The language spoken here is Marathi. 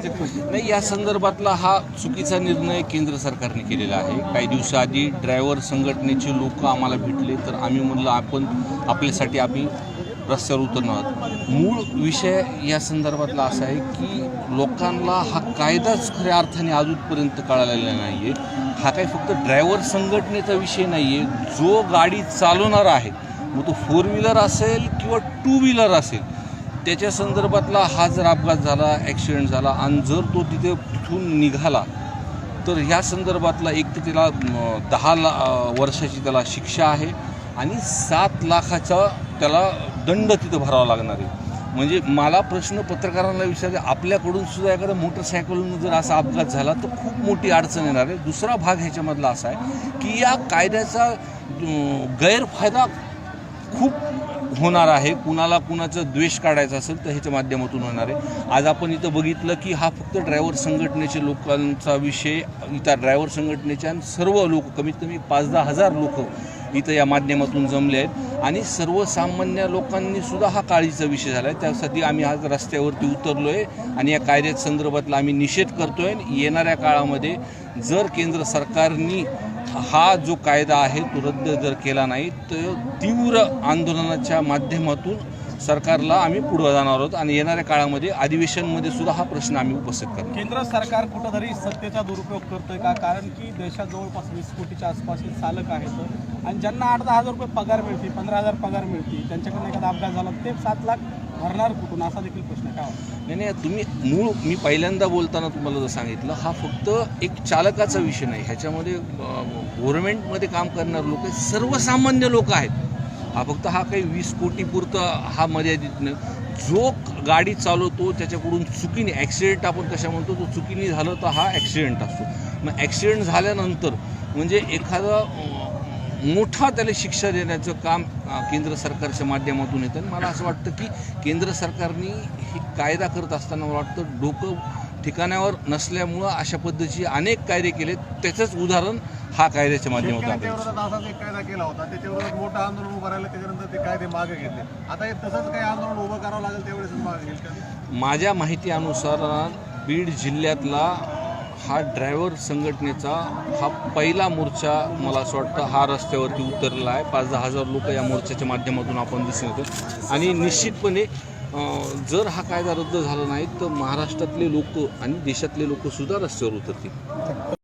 नाही या संदर्भातला हा चुकीचा निर्णय केंद्र सरकारने केलेला आहे. काही दिवसाआधी ड्रायव्हर संघटनेचे लोक आम्हाला भेटले तर आम्ही म्हणलं आपण आपल्यासाठी आम्ही रस्त्यावर उतरणार आहोत. मूळ विषय या संदर्भातला असा आहे की लोकांना हा कायदाच खऱ्या अर्थाने अजूनपर्यंत कळालेला नाही आहे हा काही फक्त ड्रायव्हर संघटनेचा विषय नाही आहे जो गाडी चालवणार आहे मग तो फोर व्हीलर असेल किंवा टू व्हीलर असेल त्याच्या संदर्भातला हा जर अपघात झाला ॲक्सिडेंट झाला आणि जर तो तिथे तिथून निघाला तर ह्या संदर्भातला एक तर त्याला दहा ला वर्षाची त्याला शिक्षा आहे आणि सात लाखाचा त्याला दंड तिथं भरावा लागणार आहे. म्हणजे मला प्रश्न पत्रकारांना विचारले आपल्याकडून सुद्धा एखाद्या मोटरसायकलनं जर असा अपघात झाला तर खूप मोठी अडचण येणार आहे. दुसरा भाग ह्याच्यामधला असा आहे की या कायद्याचा गैरफायदा खूप होणार आहे कुणाला कुणाचं द्वेष काढायचा असेल तर ह्याच्या माध्यमातून होणार आहे. आज आपण इथं बघितलं की हा फक्त ड्रायव्हर संघटनेचे लोकांचा विषय इथं ड्रायव्हर संघटनेच्या आणि सर्व लोक कमीत कमी पाच दहा हजार लोक इथं या माध्यमातून जमले आहेत. आणि सर्वसामान्य लोकांनी सुद्धा हा काळजीचा विषय झाला आहे त्यासाठी आम्ही आज रस्त्यावरती उतरलो आहे आणि या कायद्या संदर्भातला आम्ही निषेध करतो आहे येणाऱ्या काळामध्ये जर केंद्र सरकारनी हा जो कायदा आहे तो रद्द जर केला नाही तर तीव्र आंदोलनाच्या माध्यमातून सरकारला आम्ही पुढे जाणार आहोत आणि येणाऱ्या काळामध्ये अधिवेशनमध्ये सुद्धा हा प्रश्न आम्ही उपस्थित करतो केंद्र सरकार कुठंतरी सत्तेचा दुरुपयोग करतोय का? कारण की देशात जवळपास वीस कोटीच्या आसपास चालक आहेत. आणि ज्यांना आठ दहा हजार रुपये पगार मिळते पंधरा हजार पगार मिळते त्यांच्याकडनं एखादा अपघात झाला ते सात लाख भरणार कुठून? असा देखील प्रश्न काय नाही नाही तुम्ही मूळ मी पहिल्यांदा बोलताना तुम्हाला जर सांगितलं हा फक्त एक चालकाचा विषय नाही. ह्याच्यामध्ये गव्हर्नमेंटमध्ये काम करणारे लोक सर्वसामान्य लोक आहेत. हा फक्त हा काही वीस कोटीपुरतं हा मर्यादित नाही. जो गाडी चालवतो त्याच्याकडून चुकीने ॲक्सिडेंट आपण कशा म्हणतो तो चुकीने झालं तर हा ॲक्सिडेंट असतो. मग ॲक्सिडेंट झाल्यानंतर म्हणजे एखादा मोठा त्याला शिक्षा देण्याचं काम केंद्र सरकारच्या माध्यमातून येतं. आणि मला असं वाटतं की केंद्र सरकारने ही कायदा करत असताना मला वाटतं डोकं ठिकाणावर नसल्यामुळं अशा पद्धतीचे अनेक कायदे केलेत. त्याचंच उदाहरण हा कायद्याच्या माध्यमातून असाच एक कायदा केला होता. त्याच्यावर मोठं आंदोलन उभं राहिलं त्याच्यानंतर ते कायदे मागे घेतले. आता हे तसंच काही आंदोलन उभं करावं लागेल त्यावेळेस मागे घेईल का माझ्या माहितीनुसार बीड जिल्ह्यातला हा ड्रायव्हर संघटनेचा हा पहिला मोर्चा मला असं वाटतं हा रस्त्यावरती उतरला आहे. पाच दहा हजार लोक या मोर्चाच्या माध्यमातून आपण दिसून येतो आणि निश्चितपणे जर हा कायदा रद्द झाला नाही तर महाराष्ट्रातले लोक आणि देशातले लोकसुद्धा रस्त्यावर उतरतील.